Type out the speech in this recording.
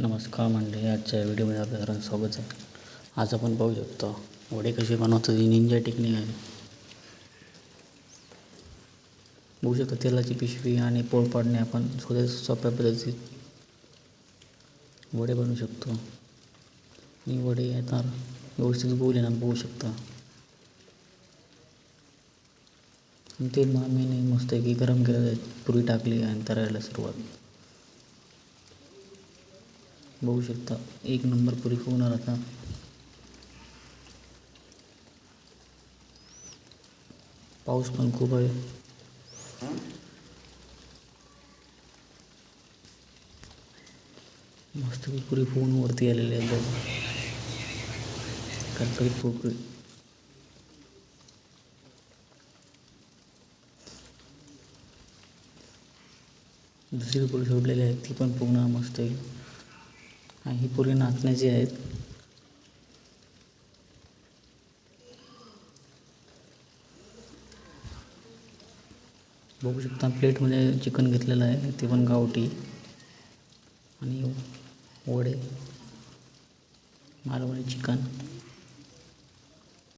नमस्कार मंडळी आजच्या व्हिडिओमध्ये आपल्या सर्वांचं स्वागत आहे. आज आपण पाहू शकतो वडे कसे बनवतात ही निंजा टेक्निक आहे. बघू शकतो तेलाची पिशवी आणि पोळ पाडणे आपण सोप्या सोप्या पद्धतीत वडे बनवू शकतो. आणि वडे येणार व्यवस्थित गोल ना बघू शकता. आणि तेल मामीने मस्त की गरम केलं पुरी टाकली आणि तरायला सुरुवात. बघू शकता. एक नंबर पुरी होणार आता. पाऊस पण खूप आहे. मस्त पुरी फोन वरती आलेली आहे बघ. पोकळी. दुसरी पुरी सोडलेली आहे ती पण पूर्ण मस्त आहे. आणि ही पुरी नाचण्याची आहेत. बघू शकता प्लेटमध्ये चिकन घेतलेलं आहे ते पण गावठी आणि वडे मालवणी चिकन